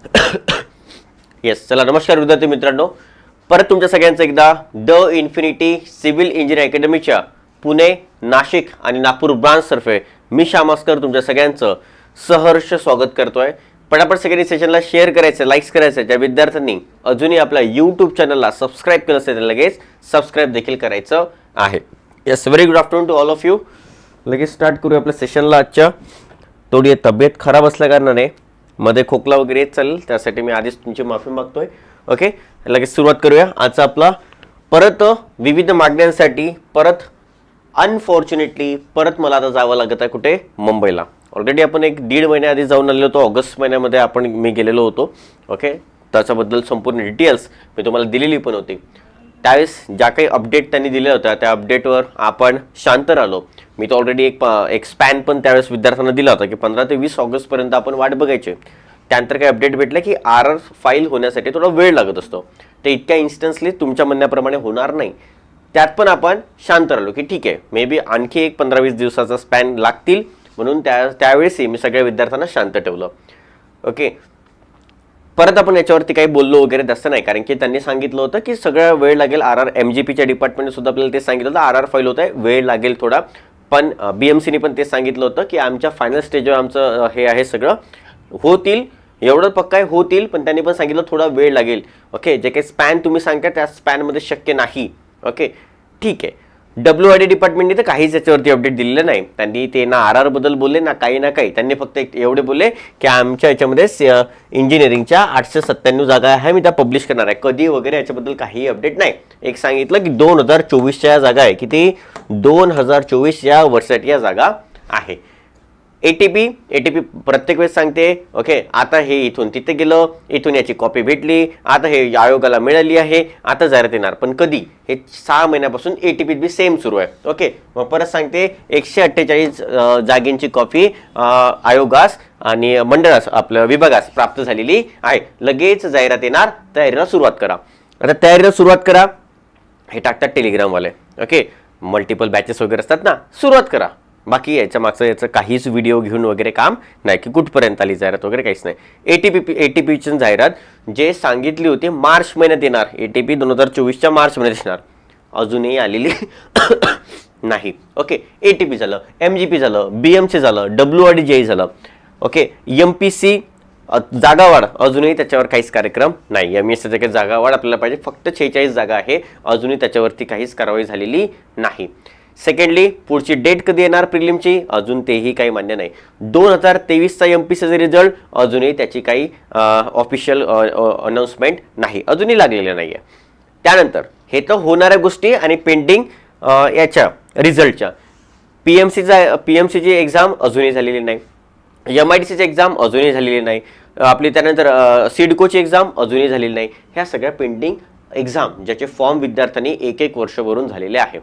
Yes चला नमस्कार विद्यार्थी मित्रांनो. परत तुमच्या सगळ्यांचं एकदा द इन्फिनिटी सिव्हिल इंजिनिअर अकॅडमीच्या पुणे नाशिक आणि नागपूर ब्रांचतर्फे मी श्यामास्कर तुमच्या सगळ्यांचं सहर्ष स्वागत करतोय. पटापट सगळ्यांनी सेशनला शेअर करायचं लाईक्स करायचं ज्या विद्यार्थ्यांनी अजूनही आपल्या यूट्यूब चॅनलला सबस्क्राईब केलं असेल तर लगेच सबस्क्राईब देखील करायचं आहे. Yes very good afternoon to all of you लगेच स्टार्ट करूया आपल्या सेशनला आजच्या. थोडी तब्येत खराब असल्या कारणाने मध्ये खोकला वगैरे येत चालेल त्यासाठी मी आधीच तुमची माफी मागतोय. ओके लगेच सुरुवात करूया. आजचा आपला परत विविध मागण्यांसाठी परत अनफॉर्च्युनेटली परत मला आता जावं लागत आहे कुठे? मुंबईला. ऑलरेडी आपण एक दीड महिन्याआधी जाऊन आलेलो होतो. ऑगस्ट महिन्यामध्ये आपण मी गेलेलो होतो. ओके त्याच्याबद्दल संपूर्ण डिटेल्स मी तुम्हाला दिलेली पण होती. त्यावेळेस ज्या काही अपडेट त्यांनी दिल्या होत्या त्या अपडेटवर आपण शांत राहिलो. मी तर ऑलरेडी एक प- एक स्पॅन पण त्यावेळेस विद्यार्थ्यांना दिला होता की पंधरा ते वीस ऑगस्टपर्यंत आपण वाट बघायची. त्यानंतर काही अपडेट भेटलं की आर आर फाईल होण्यासाठी थोडा वेळ लागत असतो. ते इतक्या इन्स्टन्सली तुमच्या म्हणण्याप्रमाणे होणार नाही. त्यात पण आपण शांत राहिलो की ठीक आहे मे बी आणखी एक पंधरा वीस दिवसाचा स्पॅन लागतील. म्हणून त्या त्यावेळेसही मी सगळ्या विद्यार्थ्यांना शांत ठेवलं. ओके परत आपण याच्यावरती काही बोललो वगैरे तसं नाही कारण की त्यांनी सांगितलं होतं की सगळं वेळ लागेल आर आर एम जी पीच्या डिपार्टमेंटने सुद्धा आपल्याला ते सांगितलं होतं. आर आर फाईल होत आहे वेळ लागेल थोडा. पण बी एम सीने पण ते सांगितलं होतं की आमच्या फायनल स्टेजवर आमचं हे आहे सगळं. होतील एवढं पक्काय होतील पण त्यांनी पण सांगितलं थोडा वेळ लागेल. ओके जे काही स्पॅन तुम्ही सांगता त्या स्पॅनमध्ये शक्य नाही. ओके ठीक आहे. डब्ल्यू आय डी डिपार्टमेंटने तर काहीच याच्यावरती अपडेट दिलेलं नाही. त्यांनी ते ना आर आरबद्दल बोलले ना काही ना काही. त्यांनी फक्त एक एवढे बोलले की आमच्या याच्यामध्ये इंजिनिअरिंगच्या आठशे सत्त्याण्णव जागा आहे मी त्या पब्लिश करणार आहे. कधी वगैरे याच्याबद्दल काही अपडेट नाही. एक सांगितलं की दोन हजार चोवीसच्या या जागा आहे. किती? दोन हजार चोवीस या वर्षासाठी या जागा आहे. एटीपी एटीपी प्रत्येक वेळेस सांगते ओके आता हे इथून तिथे गेलं इथून याची कॉपी भेटली आता हे आयोगाला मिळाली आहे आता जाहिरात येणार. पण कधी? हे सहा महिन्यापासून एटीपी बी सेम सुरू आहे. ओके मग परत सांगते एकशे अठ्ठेचाळीस जागेंची कॉपी आयोगास आणि मंडळास आपलं विभागास प्राप्त झालेली आहे. लगेच जाहिरात येणार तयारीला सुरुवात करा. आता तयारीला सुरुवात करा हे टाकतात टेलिग्रामवाले ओके मल्टिपल बॅचेस वगैरे असतात ना सुरुवात करा. बाकी याच्या मागचं याचं काहीच व्हिडिओ घेऊन वगैरे काम नाही की कुठपर्यंत आली जाहिरात वगैरे काहीच नाही. A T P A T पीची जाहिरात जे सांगितली होती मार्च महिन्यात येणार. ए टी पी दोन हजार चोवीसच्या मार्च महिन्यात येणार. अजूनही आलेली नाही. ओके ए टी पी झालं एम जी पी झालं बी एम सी झालं डब्ल्यू आर डी जे झालं. ओके एम पी सी जागावाढ. अजूनही त्याच्यावर काहीच कार्यक्रम नाही. एम एस काही जागावाढ आपल्याला पाहिजे. फक्त शेहेचाळीस जागा आहे. अजूनही त्याच्यावरती काहीच कारवाई झालेली नाही. सेकंडली पुढची डेट कधी येणार प्रिलिमची अजून तेही काही मान्य नाही. दोन हजार तेवीसचा एम पी सीचा रिझल्ट अजूनही त्याची काही ऑफिशियल अनाऊन्समेंट नाही. अजूनही लागलेलं नाही आहे त्यानंतर हे तर होणाऱ्या गोष्टी आणि पेंडिंग याच्या रिझल्टच्या पी एम सीचा पी एम सीची एक्झाम अजूनही झालेली नाही. एम आय डी सीची एक्झाम अजूनही झालेली नाही. आपली त्यानंतर सिडकोची एक्झाम अजूनही झालेली नाही. ह्या सगळ्या पेंडिंग एक्झाम ज्याचे फॉर्म विद्यार्थ्यांनी एक एक वर्षभरून झालेले आहे.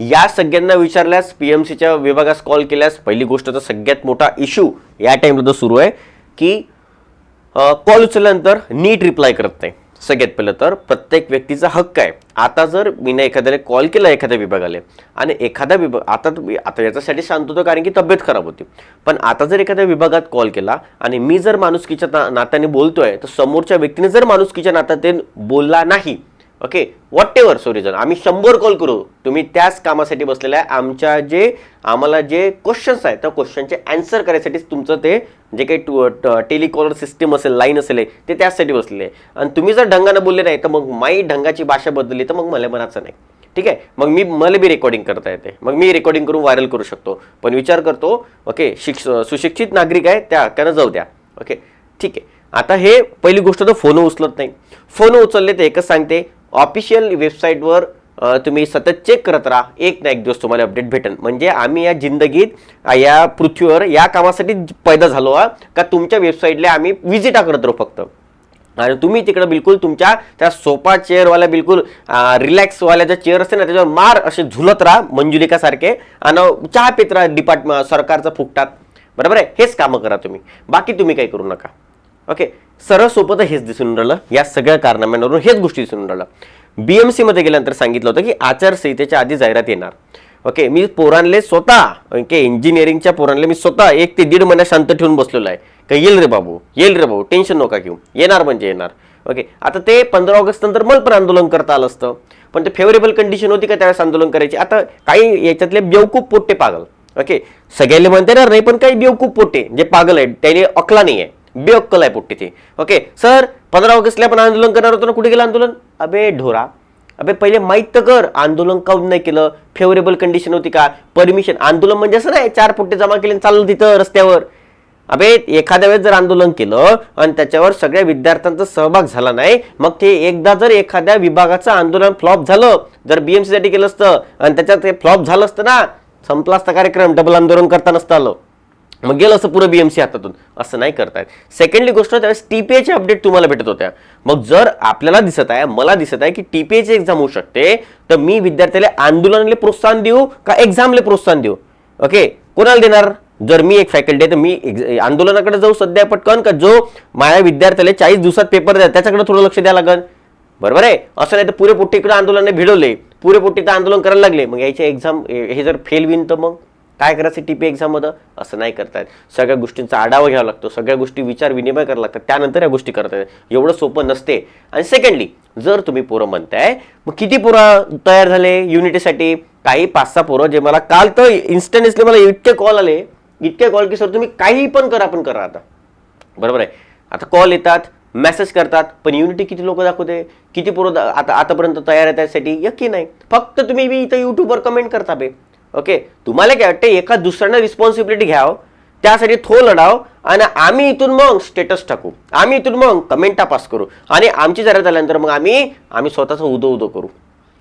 या सगळ्यांना विचारल्यास पी एम सीच्या विभागास कॉल केल्यास पहिली गोष्ट तर सगळ्यात मोठा इश्यू या टाईमला जो सुरू आहे की कॉल उचलल्यानंतर नीट रिप्लाय करत नाही. सगळ्यात पहिलं तर प्रत्येक व्यक्तीचा हक्क आहे. आता जर मीने एखाद्याला कॉल केला एखाद्या विभागाला आणि एखादा विभाग आता आता याच्यासाठी शांत होतो कारण की तब्येत खराब होती. पण आता जर एखाद्या विभागात कॉल केला आणि मी जर माणुसकीच्या नात्याने बोलतोय तर समोरच्या व्यक्तीने जर माणुसकीच्या नात्याने बोलला नाही okay whatever so reason आम्ही शंभर कॉल करू. तुम्ही त्याच कामासाठी बसलेला आहे. आमच्या जे आम्हाला जे क्वेश्चन्स आहेत त्या क्वेश्चनचे आन्सर करायसाठी तुमचं ते जे काही टू टेलिकॉलर सिस्टीम असेल लाईन असेल ते त्याचसाठी बसलेले आहे. आणि तुम्ही जर ढंगानं बोलले नाही तर मग माई ढंगाची भाषा बदलली तर मग मला मनाचं नाही. ठीक आहे? मग मी मला बी रेकॉर्डिंग करता येते. मग मी रेकॉर्डिंग करून व्हायरल करू शकतो. पण विचार करतो ओके शिक्ष सुशिक्षित नागरिक आहे त्या हक्कानं जाऊ द्या. ओके ठीक आहे. आता हे पहिली गोष्ट तर फोन उचलत नाही. फोन उचलले तर एकच सांगते ऑफिशियल वेबसाईटवर तुम्ही सतत चेक करत राहा. एक ना एक दिवस तुम्हाला अपडेट भेटेल म्हणजे आम्ही या जिंदगीत या पृथ्वीवर या कामासाठी पैदा झालो आ का तुमच्या वेबसाईटला आम्ही विजिटा करत राहू फक्त. आणि तुम्ही तिकडं बिलकुल तुमच्या त्या सोफा चेअरवाल्या बिलकुल रिलॅक्सवाल्या ज्या चेअर असते ना त्याच्यावर मार असे झुलत राहा मंजुलिकासारखे. आणि चहा पित राहा डिपार्टमेंट सरकारचा फुकटात. बरोबर आहे? हेच कामं करा तुम्ही. बाकी तुम्ही काही करू नका. ओके सरळ सोपं तर हेच दिसून राहिलं या सगळ्या कारणाम्यांवरून हेच गोष्टी दिसून राहिलं. एम सीमध्ये गेल्यानंतर सांगितलं होतं की आचारसंहितेच्या आधी जाहिरात येणार. ओके मी पोरांले स्वतः ओके इंजिनिअरिंगच्या पोरांले मी स्वतः एक ते दीड महिना शांत ठेवून बसलेलो आहे. का येईल रे बाबू येईल रे बाबू टेन्शन नका घेऊ. येणार म्हणजे येणार. ओके आता ते पंधरा ऑगस्ट नंतर मला पण आंदोलन करता आलं असतं. पण ते फेवरेबल कंडिशन होती का त्यावेळेस आंदोलन करायची? आता काही याच्यातले बेवकूप पोट्टे पागल. ओके सगळ्याला म्हणता येणार नाही पण काही बेवकूप पोट्टे जे पागल आहेत त्याने अकला नाही आहे बेअक्कल आहे पोट्टी ते ओके सर पंधरा ऑगस्टला पण आंदोलन करणार होतो ना कुठे गेलं आंदोलन? अबे ढोरा. अबे पहिले माहीत तर कर आंदोलन काऊन नाही केलं? फेवरेबल कंडिशन होती का? परमिशन आंदोलन म्हणजे असं नाही चार पोट्टे जमा केले चाललं तिथं रस्त्यावर. अबे एखाद्या वेळेस जर आंदोलन केलं आणि त्याच्यावर सगळ्या विद्यार्थ्यांचा सहभाग झाला नाही मग ते एकदा जर एखाद्या विभागाचं आंदोलन फ्लॉप झालं जर बीएमसीसाठी केलं असतं आणि त्याच्यात ते फ्लॉप झालं असतं ना संपला असता कार्यक्रम डबल आंदोलन करता नसतं आलं. मग गेलं असं पुरं बीएमसी हातातून. असं नाही करतायत. सेकंडली गोष्ट त्यावेळेस टीपीएचे अपडेट तुम्हाला भेटत होत्या. मग जर आपल्याला दिसत आहे मला दिसत आहे की टीपीएची एक्झाम होऊ शकते तर मी विद्यार्थ्याला आंदोलनाला प्रोत्साहन देऊ का एक्झामला प्रोत्साहन देऊ? ओके कोणाला देणार? जर मी एक फॅकल्टी आहे तर मी आंदोलनाकडे जाऊ सध्या पटकन का जो माझ्या विद्यार्थ्याला चाळीस दिवसात पेपर द्या त्याच्याकडे थोडं लक्ष द्यावं लागेल बरोबर आहे? असं नाही तर पुरे इकडे आंदोलनाने भिडवले. पुरेपोट्टी तर आंदोलन करायला लागले. मग याचे एक्झाम हे जर फेल होईन तर मग? काय करायचं टी पी एक्झाममध्ये असं नाही करतायत सगळ्या गोष्टींचा आढावा घ्यावा लागतो. सगळ्या गोष्टी विचार विनिमय करायला लागतात. त्यानंतर या गोष्टी करतायत एवढं सोपं नसते. आणि सेकंडली जर तुम्ही पोरं म्हणताय मग किती पोरं तयार झाले युनिटीसाठी? काही पाच सहा पोरं जे मला काल तर इन्स्टंटली मला इतके कॉल आले. इतके कॉल की सर तुम्ही काही पण करा पण करा आता. बरोबर आहे? आता कॉल येतात मेसेज करतात पण युनिटी किती लोक दाखवते? किती पोरं आता आतापर्यंत तयार आहे त्यासाठी यकी नाही. फक्त तुम्ही इथं युट्यूबवर कमेंट करता बे. ओके? तुम्हाला काय वाटतं एका दुसऱ्यानं रिस्पॉन्सिबिलिटी घ्याव? त्यासाठी थो लढाव आणि आम्ही इथून मग स्टेटस टाकू. आम्ही इथून मग कमेंटा पास करू. आणि आमची जरा झाल्यानंतर मग आम्ही आम्ही स्वतःचं उदो उदो करू.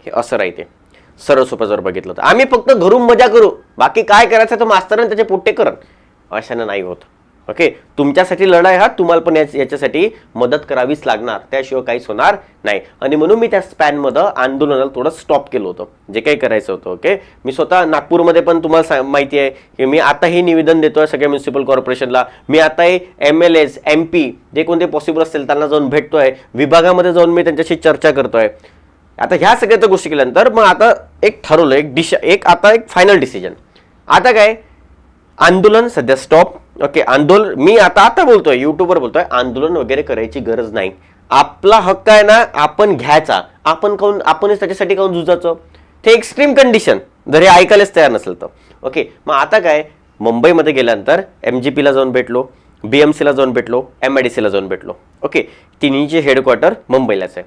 हे असं राहते. सरळ सोपं जर बघितलं तर. आम्ही फक्त घरून मजा करू. बाकी काय करायचं तर मास्तरांनी त्याचे पोट्टे करण अशानं नाही होत. ओके तुमच्यासाठी लढाई हा तुम्हाला पण याच्यासाठी मदत करावीच लागणार. त्याशिवाय काहीच होणार नाही. आणि म्हणून मी त्या स्पॅनमध्ये आंदोलनाला थोडं स्टॉप केलं होतं. जे काही करायचं होतं ओके मी स्वतः नागपूरमध्ये पण तुम्हाला सा- माहिती आहे की मी आताही निवेदन देतोय सगळ्या म्युन्सिपल कॉर्पोरेशनला मी आताही M L S M P जे कोणते पॉसिबल असतील त्यांना जाऊन भेटतोय. विभागामध्ये जाऊन मी त्यांच्याशी चर्चा करतोय. आता ह्या सगळ्या तर गोष्टी केल्यानंतर मग आता एक ठरवलं एक डिश एक आता एक फायनल डिसिजन आता काय? आंदोलन सध्या स्टॉप ओके आंदोलन मी आता आता बोलतोय युट्यूबवर बोलतोय आंदोलन वगैरे करायची गरज नाही. आपला हक्क आहे ना आपण घ्यायचा. आपण काऊन आपणच त्याच्यासाठी काऊन झुजायचं? ते एक्स्ट्रीम कंडिशन जर हे ऐकायलाच तयार नसेल तर. ओके मग आता काय? मुंबईमध्ये गेल्यानंतर एम जी पीला जाऊन भेटलो बी एम सीला जाऊन भेटलो एम आय डी सीला जाऊन भेटलो. ओके तिन्हीचे हेडक्वार्टर मुंबईलाच आहे.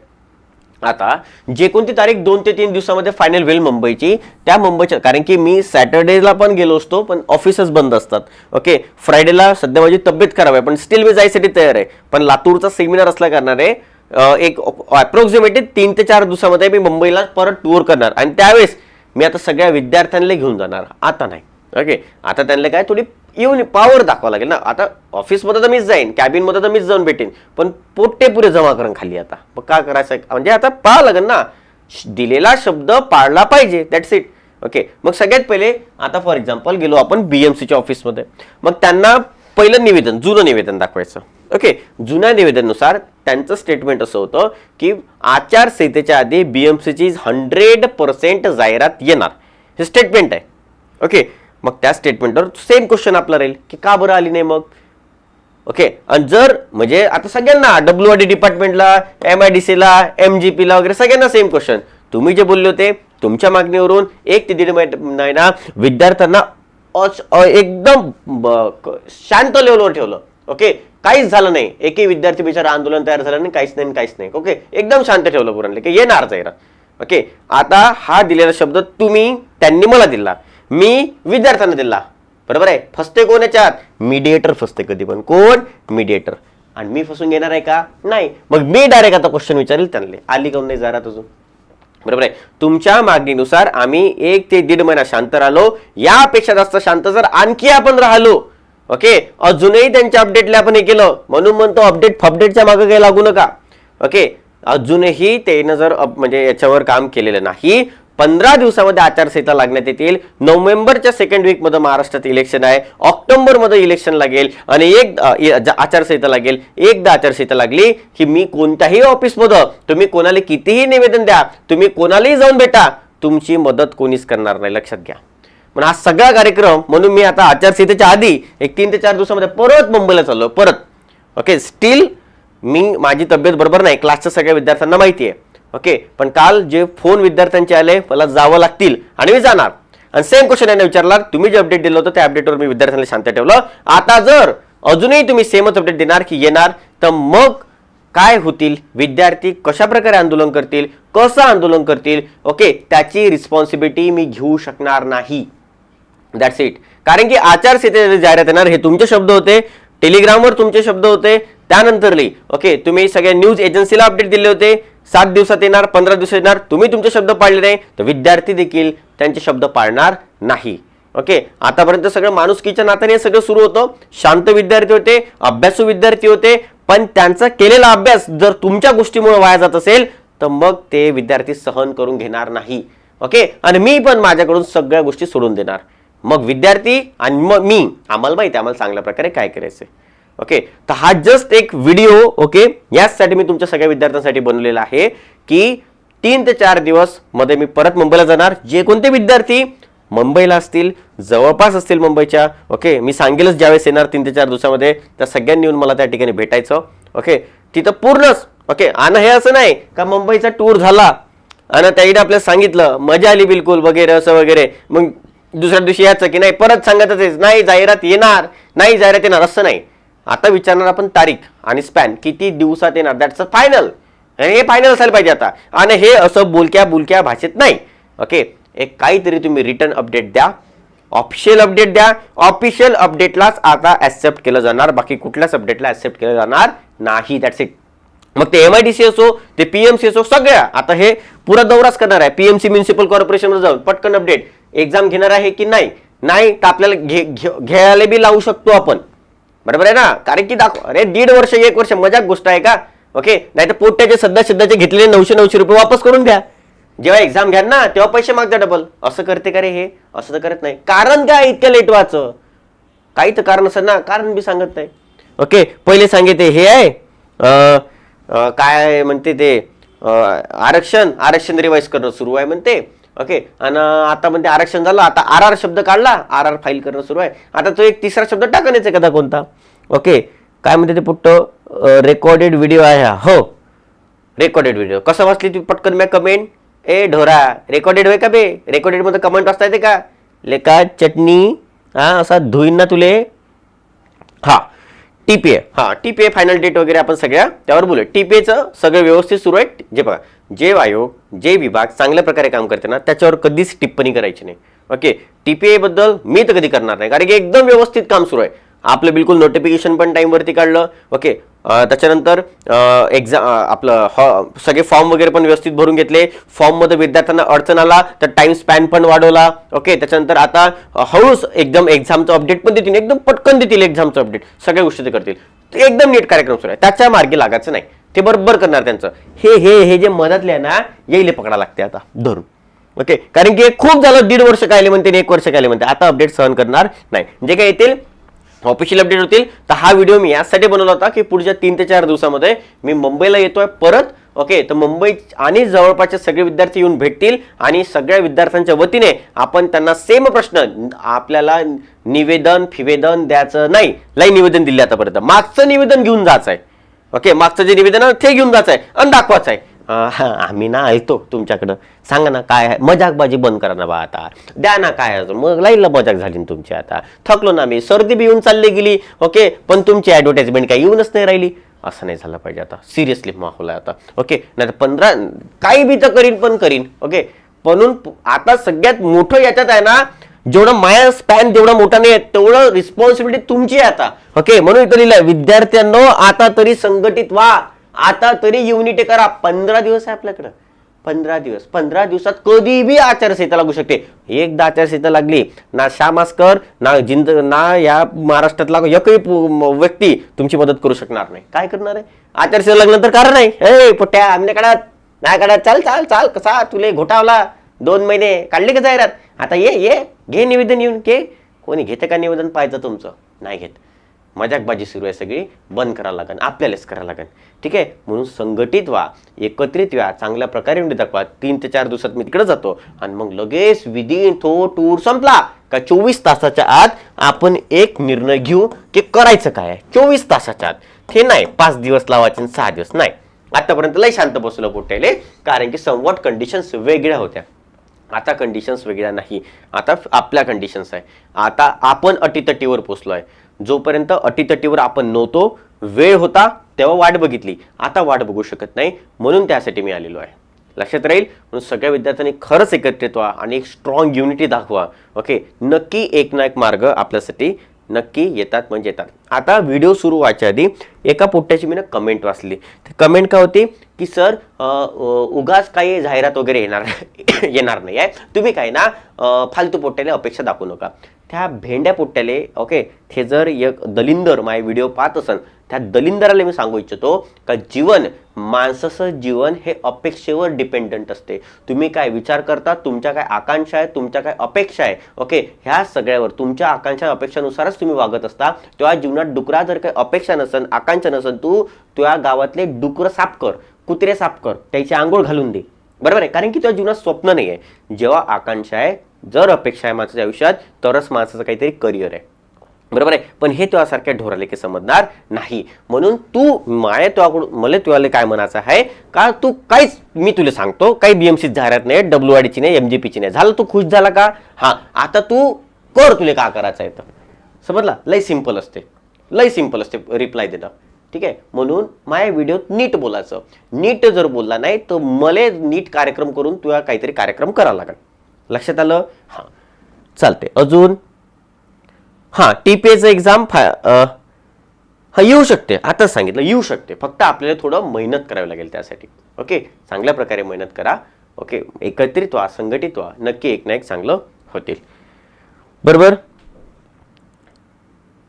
आता जे कोणती तारीख दोन ते तीन दिवसामध्ये फायनल होईल मुंबईची त्या मुंबईच्या कारण की मी सॅटर्डेला पण गेलो असतो पण ऑफिसच बंद असतात. ओके फ्रायडेला सध्या माझी तब्येत खराब आहे पण स्टील मी जायसाठी तयार आहे. पण लातूरचा सेमिनार असल्या करणार आहे एक अप्रॉक्सिमेटली तीन ते चार दिवसामध्ये मी मुंबईला परत टूर करणार. आणि त्यावेळेस मी आता सगळ्या विद्यार्थ्यांना घेऊन जाणार. आता नाही. ओके आता त्यांना काय थोडी येऊन पॉवर दाखवा लागेल ना. आता ऑफिसमध्ये तर मीच जाईन कॅबिनमध्ये तर मीच जाऊन भेटेन. पण पोट्टे पुरे जमा करून खाली आता. मग काय करायचं? म्हणजे आता पाहा लागेल ना. दिलेला शब्द पाळला पाहिजे दॅट्स इट ओके मग सगळ्यात पहिले आता फॉर एक्झाम्पल गेलो आपण बीएमसीच्या ऑफिसमध्ये मग त्यांना पहिलं निवेदन जुनं निवेदन दाखवायचं. ओके जुन्या निवेदनानुसार त्यांचं स्टेटमेंट असं होतं की आचारसंहितेच्या आधी बीएमसीची हंड्रेड पर्सेंट जाहिरात येणार. हे स्टेटमेंट आहे. ओके मग त्या स्टेटमेंटवर सेम क्वेश्चन आपला राहील की का बरं आली नाही मग? ओके आणि जर म्हणजे आता सगळ्यांना डब्ल्यू आर डी डिपार्टमेंटला एम आय डी सीला एम जी पीला वगैरे सगळ्यांना सेम क्वेश्चन तुम्ही जे बोलले होते तुमच्या मागणीवरून एक ते दीड महिना विद्यार्थ्यांना एकदम शांत लेवलवर ठेवलं. ओके काहीच झालं नाही. एकही विद्यार्थी बिचारा आंदोलन तयार झालं नाही काहीच नाही काहीच नाही. ओके एकदम शांत ठेवलं पुराणले की येणार जाहिरात ओके आता हा दिलेला शब्द तुम्ही त्यांनी मला दिला. मी विद्यार्थ्यांना दिला. बरोबर आहे? फसते कोण याच्यात? मीडिएटर फसते कधी पण. कोण? मीडिएटर आणि मी फसून घेणार आहे का? नाही. मग मी डायरेक्ट आता क्वेश्चन विचारेल त्यांना आली काऊन नाही जरा अजून? बरोबर आहे? तुमच्या मागणीनुसार आम्ही एक ते दीड महिना शांत राहिलो. यापेक्षा जास्त शांत जर आणखी आपण राहिलो. ओके? अजूनही त्यांच्या अपडेटला आपण हे केलं. म्हणून म्हणतो अपडेट फपडेटच्या मागे काही लागू नका. ओके? अजूनही त्यानं जर म्हणजे याच्यावर काम केलेलं नाही. पंधरा दिवसामध्ये आचारसंहिता लागण्यात येतील. नोव्हेंबरच्या सेकंड वीकमध्ये महाराष्ट्रात इलेक्शन आहे. ऑक्टोबरमध्ये इलेक्शन लागेल आणि एक आचारसंहिता लागेल. एकदा आचारसंहिता लागली की मी कोणत्याही ऑफिसमध्ये तुम्ही कोणाला कितीही निवेदन द्या तुम्ही कोणालाही जाऊन भेटा तुमची मदत कोणीच करणार नाही. लक्षात घ्या. पण हा सगळा कार्यक्रम म्हणून मी आता आचारसंहितेच्या आधी एक तीन ते चार दिवसामध्ये परत मुंबईला चाललो परत. ओके स्टील मी माझी तब्येत बरोबर नाही. क्लासच्या सगळ्या विद्यार्थ्यांना माहिती आहे. ओके पण काल जे फोन विद्यार्थ्यांचे आले मला जावं लागतील आणि मी जाणार. आणि सेम क्वेश्चन यांना विचारला तुम्ही जे अपडेट दिलं होतं त्या अपडेटवर मी विद्यार्थ्यांना शांत ठेवलं. आता जर अजूनही तुम्ही सेमच अपडेट देणार की येणार तर मग काय होतील? विद्यार्थी कशा प्रकारे आंदोलन करतील? कसं आंदोलन करतील? ओके त्याची रिस्पॉन्सिबिलिटी मी घेऊ शकणार नाही. दॅट्स इट कारण की आचारसंहितेची जाहिरात येणार हे तुमचे शब्द होते. टेलिग्रामवर तुमचे शब्द होते. त्यानंतरली ओके तुम्ही सगळ्या न्यूज एजन्सीला अपडेट दिले होते. सात दिवसात येणार पंधरा दिवसात येणार तुम्ही तुमचे शब्द पाळले नाही तर विद्यार्थी देखील त्यांचे शब्द पाळणार नाही. ओके? आतापर्यंत सगळं माणुसकीच्या नात्याने हे सगळं सुरू होतं. शांत विद्यार्थी होते अभ्यासू विद्यार्थी होते पण त्यांचा केलेला अभ्यास जर तुमच्या गोष्टीमुळे वाया जात असेल तर मग ते विद्यार्थी सहन करून घेणार नाही. ओके? आणि मी पण माझ्याकडून सगळ्या गोष्टी सोडून देणार. मग विद्यार्थी आणि मग मी आम्हाला माहिती आहे आम्हाला चांगल्या प्रकारे काय करायचंय. ओके तर हा जस्ट एक व्हिडिओ ओके याचसाठी मी तुमच्या सगळ्या विद्यार्थ्यांसाठी बनवलेला आहे की तीन ते चार दिवसमध्ये मी परत मुंबईला जाणार. जे कोणते विद्यार्थी मुंबईला असतील जवळपास असतील मुंबईच्या ओके मी सांगेलच ज्यावेळेस येणार तीन ते चार दिवसामध्ये त्या सगळ्यांनी येऊन मला त्या ठिकाणी भेटायचं ओके तिथं पूर्णच ओके आणि हे असं नाही का मुंबईचा टूर झाला आणि त्याईने आपल्याला सांगितलं मजा आली बिलकुल वगैरे असं वगैरे. मग दुसऱ्या दिवशी यायचं की नाही परत सांगतच नाही जाहिरात येणार नाही जाहिरात येणार असं नाही. आता विचारणार आपण तारीख आणि स्पॅन किती दिवसात येणार? दॅट्स अ फायनल हे फायनल असायला पाहिजे आता. आणि हे असं बोलक्या बोलक्या भाषेत नाही. ओके एक काहीतरी तुम्ही रिटर्न अपडेट द्या. ऑफिशियल अपडेट द्या. ऑफिशियल अपडेटलाच आता ऍक्सेप्ट केलं जाणार. बाकी कुठल्याच अपडेटला ऍक्सेप्ट केलं जाणार नाही. दॅट्स इट मग ते एम आय डी सी असो ते पीएमसी असो सगळ्या. आता हे पुरा दौराच करणार आहे. पीएमसी म्युन्सिपल कॉर्पोरेशनवर जाऊन पटकन अपडेट एक्झाम घेणार आहे की नाही? नाही तर आपल्याला घे घे- घ्यायला बी लावू शकतो आपण. बरोबर आहे ना? कारण की दाखव. अरे दीड वर्ष एक वर्ष मजाक गोष्ट आहे का? ओके? नाही तर पोट्याचे सध्या सध्याचे घेतलेले नऊशे नऊशे रुपये वापस करून घ्या. जेव्हा एक्झाम घ्या ना तेव्हा पैसे मागता डबल असं करते का रे हे? असं तर करत नाही. कारण काय इतक्या लेट वाचं? काही तर कारण असं ना? कारण बी सांगत नाही. ओके? पहिले सांगितले हे आहे काय म्हणते ते आरक्षण आरक्षण रिवाईज करणं सुरू आहे म्हणते. ओके आणि आता म्हणते आरक्षण झालं आता आर आर शब्द काढला आर आर फाईल करणं सुरू आहे. आता तो एक तिसरा शब्द टाकण्याचा एखादा कोणता. ओके काय म्हणते ते पुट्ट? रेकॉर्डेड व्हिडिओ आहे हा. हो रेकॉर्डेड व्हिडिओ कसं वाचली तुम्ही पटकन मी कमेंट ए ढोरा रेकॉर्डेड होय का बे? रेकॉर्डेडमध्ये कमेंट वाचता येते का? लेका चटणी हा असा धुईन ना तुले. हा टीपीए हा टीपीए फायनल डेट वगैरे आपण सगळ्या त्यावर बोलू टीपीएचं सगळं व्यवस्थित सुरू आहे. जे बघा जे आयोग जे विभाग चांगल्या प्रकारे काम करते ना त्याच्यावर कधीच टिप्पणी करायची नाही. ओके टीपीए बद्दल मी तर कधी करणार नाही. कारण की एकदम व्यवस्थित काम सुरू आहे. आपलं बिलकुल नोटिफिकेशन पण टाईमवरती काढलं. ओके त्याच्यानंतर एक्झाम आपलं हॉ सगळे फॉर्म वगैरे पण व्यवस्थित भरून घेतले. फॉर्ममध्ये विद्यार्थ्यांना अडचण आला तर टाइम स्पॅन पण वाढवला. ओके त्याच्यानंतर आता अं, हळूच एकदम एक्झामचं अपडेट पण देतील. एकदम पटकन देतील एक्झामचं अपडेट सगळ्या गोष्टी ते करतील. एकदम नीट कार्यक्रम सुरू आहे. त्याच्या मार्गे लागायचं नाही. ते बरोबर करणार त्यांचं. हे हे हे जे मधातले आहे ना येईल पकडा लागते आता. धरून. ओके कारण की हे खूप झालं. दीड वर्ष कायले म्हणते आणि एक वर्ष कायले म्हणते. आता अपडेट सहन करणार नाही. जे काय येतील ऑफिशियल अपडेट होतील. तर हा व्हिडिओ मी यासाठी बनवला होता की पुढच्या तीन ते चार दिवसामध्ये मी मुंबईला येतोय परत. ओके तर मुंबई आणि जवळपासचे सगळे विद्यार्थी येऊन भेटतील आणि सगळ्या विद्यार्थ्यांच्या वतीने आपण त्यांना सेम प्रश्न आपल्याला निवेदन फिवेदन द्यायचं नाही. लई निवेदन दिले आतापर्यंत. मागचं निवेदन घेऊन जायचं आहे ओके मागचं जे निवेदन आहे ते घेऊन जायचं आहे आणि दाखवायचं आहे हा, आम्ही ना ऐकतो तुमच्याकडं. सांगा ना काय आहे? मजाकबाजी बंद करा ना बा आता. द्या ना काय मग लाईनला मजाक झाली ना तुमची आता. थकलो ना मी. सर्दी बी येऊन चालली गेली. ओके? पण तुमची ॲडव्हर्टाईजमेंट काय येऊनच नाही राहिली. असं नाही झालं पाहिजे आता. सिरियसली माहोल आहे आता. ओके? नाही तर पंधरा काही बी तर करीन पण करीन. ओके? म्हणून आता सगळ्यात मोठं याच्यात आहे ना जेवढं माया स्पॅन जेवढा मोठा नाही आहे, तेवढं रिस्पॉन्सिबिलिटी तुमची आहे आता. ओके? म्हणून इथं लिहिलं विद्यार्थ्यांनो आता तरी संघटित व्हा. आता तरी युनिटी करा पंधरा दिवस आहे आपल्याकडं. पंधरा दिवस. पंधरा दिवसात कधी बी आचारसंहिता लागू शकते. एकदा आचारसंहिता लागली ना श्यामास्कर ना जिंद ना या महाराष्ट्रातला एकही व्यक्ती तुमची मदत करू शकणार नाही. काय करणार आहे? आचारसंहिता लागल्यानंतर कारण नाही. ए पोट्या आमने नाही काढत नाही काढत चाल चाल चाल कसा तुले घोटावला? दोन महिने काढले का जाहिरात? आता ये ये घे निवेदन येऊन घे. कोणी घेते का निवेदन? पाहिजे तुमचं. नाही घेत. मजाकबाजी सुरू आहे सगळी बंद करायला लागेल आपल्यालाच करावं लागेल ठीक आहे? म्हणून संघटित व्हा एकत्रित व्हा चांगल्या प्रकारे म्हणजे दाखवा. तीन ते चार दिवसात मी तिकडे जातो आणि मग लगेच विदिन तो टूर संपला का चोवीस तासाच्या आत आपण एक निर्णय घेऊ की करायचं काय चोवीस तासाच्या आत. हे नाही पाच दिवस लावायचे आणि सहा दिवस नाही. आतापर्यंत लय शांत बसलो पोटेले कारण की समवॉट कंडिशन्स वेगळ्या होत्या. आता कंडिशन्स वेगळ्या नाही. आता आपल्या कंडिशन्स आहे. आता आपण अटीतटीवर पोचलो आहे जोपर्यंत अटीतटीवर आपण नव्हतो वेळ होता तेव्हा वाट बघितली. आता वाट बघू शकत नाही म्हणून त्यासाठी मी आलेलो आहे. लक्षात राहील म्हणून सगळ्या विद्यार्थ्यांनी खरंच एकत्रित व्हा आणि एक स्ट्रॉंग युनिटी दाखवा. ओके नक्की एक ना एक मार्ग आपल्यासाठी नक्की येतात म्हणजे येतात. आता व्हिडिओ सुरू व्हायच्या आधी एका पोट्ट्याची मी ना कमेंट वाचली कमेंट काय होती? की सर उगाच काही जाहिरात वगैरे येणार येणार नाही आहे. तुम्ही काय ना फालतू पोट्ट्याने अपेक्षा दाखवू नका. त्या भेंड्या पोट्ट्याले ओके थे जर एक दलिंदर माझे व्हिडिओ पाहत असन त्या दलिंदराला मी सांगू इच्छितो का जीवन माणसाचं जीवन हे अपेक्षेवर डिपेंडंट असते. तुम्ही काय विचार करता तुमच्या काय आकांक्षा आहे तुमच्या काय अपेक्षा आहे ओके ह्या सगळ्यावर तुमच्या आकांक्षा अपेक्षानुसारच तुम्ही वागत असता तेव्हा जीवनात डुकरा जर काही अपेक्षा नसन आकांक्षा नसन तू तुझ्या गावातले डुकरं साफ कर कुत्रे साफ कर त्याची आंघोळ घालून दे. बरोबर आहे? कारण की तुझ्या जीवनात स्वप्न नाही आहे जेव्हा आकांक्षा आहे जर अपेक्षा आहे माणसाच्या आयुष्यात तरच माणसाचं काहीतरी करिअर आहे. बरोबर आहे? पण हे तुझ्यासारख्या ढोराले की समजणार नाही. म्हणून तू माया तुझ्याकडून मला तुला काय म्हणायचं आहे? का तू काहीच मी तुला सांगतो काही बीएमसी जाहिरात नाही डब्ल्यू आडीची नाही एमजीपीची नाही. झालं तू खुश झाला का? हा. आता तू कर तुला का करायचं आहे तर. समजला? लय सिंपल असते. लय सिंपल असते. रिप्लाय देणं. ठीक आहे? म्हणून माझ्या व्हिडिओत नीट बोलायचं. नीट जर बोलला नाही तर मला नीट कार्यक्रम करून तुला काहीतरी कार्यक्रम करावा लागेल. लक्षात आलं? हां. चालते अजून? हां टी पी एचं एक्झाम फा हा येऊ शकते. आताच सांगितलं येऊ शकते. फक्त आपल्याला थोडं मेहनत करावी लागेल त्यासाठी. ओके? चांगल्या प्रकारे मेहनत करा. ओके? एकत्रित व्हा संघटित व्हा. नक्की एक ना एक चांगलं होतील. बरोबर?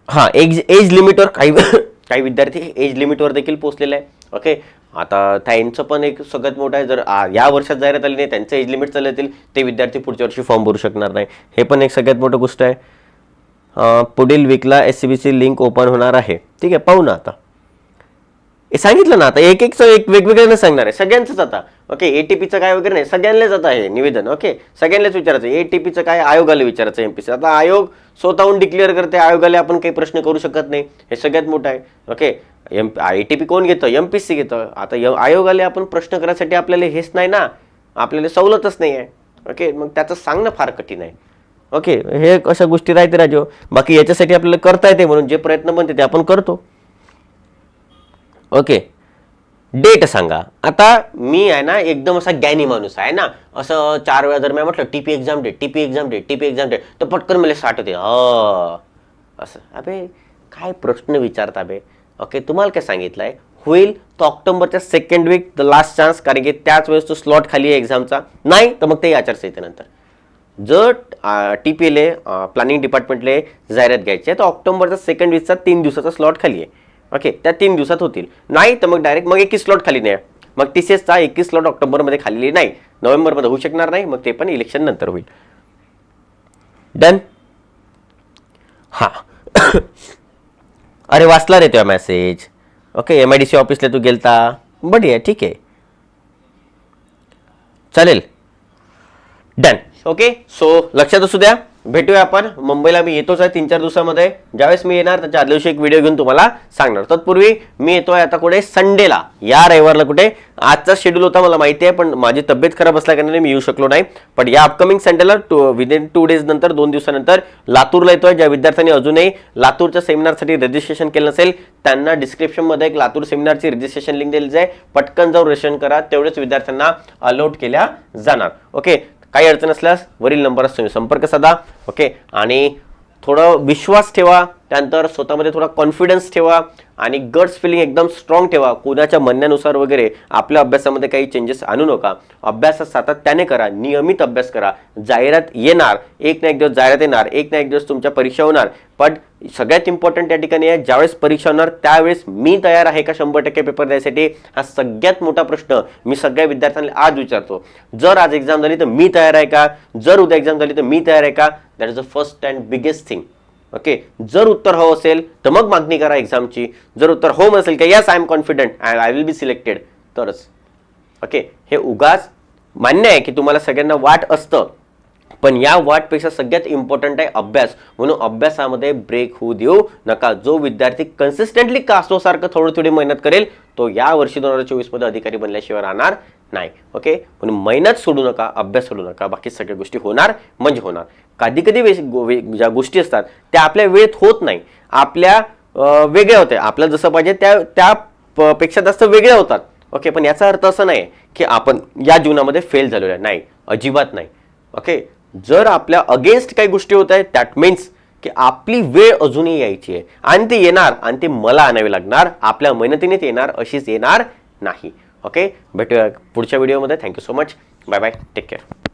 हां एज एज लिमिटवर काही काही विद्यार्थी एज लिमिटवर देखील पोहोचलेले आहे ओके आता त्यांचं पण एक सगळ्यात मोठं आहे. जर या वर्षात जाहिरात आली नाही त्यांचं एज लिमिट चालले येतील ते विद्यार्थी पुढच्या वर्षी फॉर्म भरू शकणार नाही. हे पण एक सगळ्यात मोठं गोष्ट आहे. पुढील वीकला S C B C link open होणार आहे. ठीक आहे पाहू ना आता. सांगितलं ना आता एक एक एक वेगवेगळ्यानं सांगणार आहे. सगळ्यांचंच आता. ओके एटीपीचं काय वगैरे नाही. सगळ्यांनाच आता आहे निवेदन ओके सगळ्यांनाच विचारायचं एटीपीचं काय आयोगाला विचारायचं एमपीसी आता आयोग स्वतःहून डिक्लेअर करते आयोगाला आपण काही प्रश्न करू शकत नाही. हे सगळ्यात मोठं आहे ओके एम एटीपी कोण घेतं? एम पी सी घेतं. आता य आयोगाला आपण प्रश्न करायसाठी आपल्याला हेच नाही ना. आपल्याला सवलतच नाही आहे ओके मग त्याचं सांगणं फार कठीण आहे. ओके हे अशा गोष्टी राहते राजो? बाकी याच्यासाठी आपल्याला करता येते म्हणून जे प्रयत्न बनते ते आपण करतो. ओके. डेट सांगा. आता मी आहे ना एकदम असा ज्ञानी माणूस आहे ना. असं चार वेळा जर मी म्हटलं TP exam date TP exam date TP exam date तर पटकन मला साठ होते. ह असं. अबे काय प्रश्न विचारता बे. ओके तुम्हाला काय सांगितलं आहे होईल तो ऑक्टोबरच्या second week the last chance कारण की त्याच वेळेस तो स्लॉट खाली आहे एक्झामचा नाही तर मग ते आचारसंहितेनंतर. जर टी पी एल प्लॅनिंग डिपार्टमेंटले जाहिरात घ्यायची आहे तर ऑक्टोबरचा सेकंड वीकचा तीन दिवसाचा स्लॉट खाली आहे. ओके त्या तीन दिवसात होतील. नाही तर मग डायरेक्ट मग एकवीस स्लॉट खाली नाही. मग टी सी एसचा एकवीस स्लॉट ऑक्टोबरमध्ये खाली नाही. नोव्हेंबरमध्ये होऊ शकणार नाही मग ते पण इलेक्शन नंतर होईल. डन हां. अरे वाचला रे तुझा message okay M I D C ऑफिसला तू गेलता. बढिया ठीक आहे. चालेल. डन ओके सो लक्षात असू द्या. भेटूया आपण. मुंबईला मी येतोच आहे तीन चार दिवसामध्ये. ज्यावेळेस मी येणार त्याच्या आदल्या दिवशी एक व्हिडिओ घेऊन तुम्हाला सांगणार. तत्पूर्वी मी येतो आहे आता कुठे? संडेला. या रविवारला कुठे? आजचा शेड्यूल होता मला माहिती आहे पण माझी तब्येत खराब असल्याकारणाने मी येऊ शकलो नाही. पण या अपकमिंग संडेला टू विदिन टू डेज नंतर दोन दिवसानंतर लातूरला येतोय. ज्या विद्यार्थ्यांनी अजूनही लातूरच्या सेमिनारसाठी रजिस्ट्रेशन केलं नसेल त्यांना डिस्क्रिप्शनमध्ये एक लातूर सेमिनारची रजिस्ट्रेशन लिंक दिली जाईल पटकन जाऊन रजिस्ट्रेशन करा. तेवढेच विद्यार्थ्यांना अलॉट केल्या जाणार. ओके काही अडचण असल्यास वरील नंबरच तुम्ही संपर्क साधा ओके? आणि थोडं विश्वास ठेवा त्यानंतर स्वतःमध्ये थोडा कॉन्फिडन्स ठेवा आणि गट्स फिलिंग एकदम स्ट्रॉंग ठेवा. कोणाच्या म्हणण्यानुसार वगैरे आपल्या अभ्यासामध्ये काही चेंजेस आणू नका. अभ्यास सातत्याने करा नियमित अभ्यास करा. जाहिरात येणार एक ना एक दिवस जाहिरात येणार एक ना एक दिवस तुमच्या परीक्षा होणार. पण सगळ्यात इम्पॉर्टंट या ठिकाणी आहे ज्यावेळेस परीक्षा होणार त्यावेळेस मी तयार आहे का शंभर टक्के पेपर द्यायसाठी? हा सगळ्यात मोठा प्रश्न मी सगळ्या विद्यार्थ्यांना आज विचारतो. जर आज एक्झाम झाली तर मी तयार आहे का? जर उद्या एक्झाम झाली तर मी तयार आहे का? That is the first and biggest thing okay जर उत्तर हो असेल तर मग मागणी करा एक्झामची जर उत्तर हो नसेल की yes I am confident I will be selected तरच. ओके हे उगाच मान्य आहे की तुम्हाला सगळ्यांना वाट असतं. पण या वाटपेक्षा सगळ्यात इम्पॉर्टंट आहे अभ्यास. म्हणून अभ्यासामध्ये ब्रेक होऊ देऊ नका. जो विद्यार्थी कन्सिस्टंटली कासोसारखं थोडी थोडी मेहनत करेल तो या वर्षी दोन हजार चोवीसमध्ये अधिकारी बनल्याशिवाय राहणार नाही ओके म्हणून मेहनत सोडू नका अभ्यास सोडू नका बाकी सगळ्या गोष्टी होणार म्हणजे होणार. कधी कधी वे- गो- वे- ज्या गोष्टी असतात त्या आपल्या वेळेत होत नाही. आपल्या वेगळ्या होत्या. आपल्याला जसं पाहिजे त्या त्या पेक्षा जास्त वेगळ्या होतात. ओके पण याचा अर्थ असं नाही की आपण या जीवनामध्ये फेल झालेलो आहे. नाही अजिबात नाही. ओके जर आपल्या अगेन्स्ट काही गोष्टी होत आहेत दॅट मीन्स की आपली वेळ अजूनही यायची आहे. आणि ती येणार आणि ती मला आणावी लागणार आपल्या मेहनतीनेच येणार अशीच येणार नाही. ओके? भेटूया पुढच्या व्हिडिओमध्ये thank you so much bye bye take care